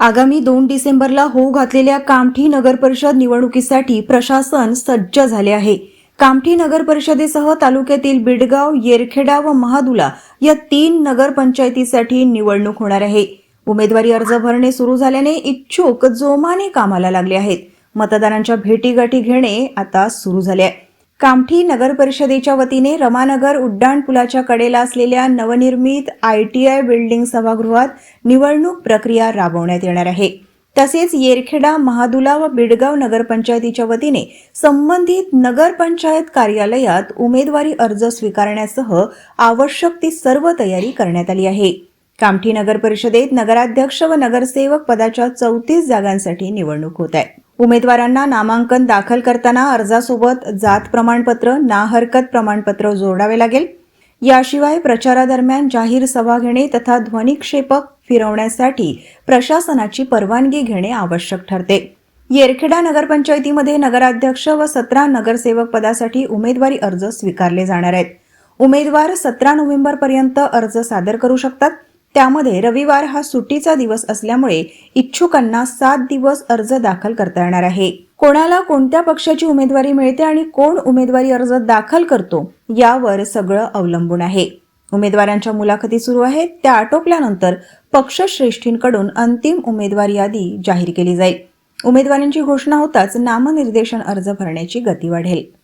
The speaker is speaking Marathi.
आगामी दोन डिसेंबरला होऊ घातलेल्या कामठी नगर परिषद निवडणुकीसाठी प्रशासन सज्ज झाले आहे. कामठी नगर परिषदेसह तालुक्यातील बिडगाव येरखेडा व महादुला या तीन नगरपंचायतीसाठी निवडणूक होणार आहे. उमेदवारी अर्ज भरणे सुरू झाल्याने इच्छुक जोमाने कामाला लागले आहेत. मतदारांच्या भेटीगाठी घेणे आता सुरू झाले आहे. कामठी नगर परिषदेच्या वतीने रमानगर उड्डाण पुलाच्या कडेला असलेल्या नवनिर्मित आय टी आय बिल्डिंग सभागृहात निवडणूक प्रक्रिया राबवण्यात येणार आहे. तसेच येरखेडा महादुला व बिडगाव नगरपंचायतीच्या वतीने संबंधित नगरपंचायत कार्यालयात उमेदवारी अर्ज स्वीकारण्यासह आवश्यक ती सर्व तयारी करण्यात आली आहे. कामठी नगर परिषदेत नगराध्यक्ष व नगरसेवक पदाच्या चौतीस जागांसाठी निवडणूक होत आहे. उमेदवारांना नामांकन दाखल करताना अर्जासोबत जात प्रमाणपत्र ना हरकत प्रमाणपत्र जोडावे लागेल. याशिवाय प्रचारादरम्यान जाहीर सभा घेणे तथा ध्वनिक्षेपक फिरवण्यासाठी प्रशासनाची परवानगी घेणे आवश्यक ठरते. येरखेडा नगरपंचायतीमध्ये नगराध्यक्ष व सतरा नगरसेवक पदासाठी उमेदवारी अर्ज स्वीकारले जाणार आहेत. उमेदवार सतरा नोव्हेंबरपर्यंत अर्ज सादर करू शकतात. त्यामध्ये रविवार हा सुट्टीचा दिवस असल्यामुळे इच्छुकांना सात दिवस अर्ज दाखल करता येणार आहे. कोणाला कोणत्या पक्षाची उमेदवारी मिळते आणि कोण उमेदवारी अर्ज दाखल करतो यावर सगळं अवलंबून आहे. उमेदवारांच्या मुलाखती सुरू आहेत. त्या आटोपल्यानंतर पक्षश्रेष्ठींकडून अंतिम उमेदवारी यादी जाहीर केली जाईल. उमेदवारांची घोषणा होताच नामनिर्देशन अर्ज भरण्याची गती वाढेल.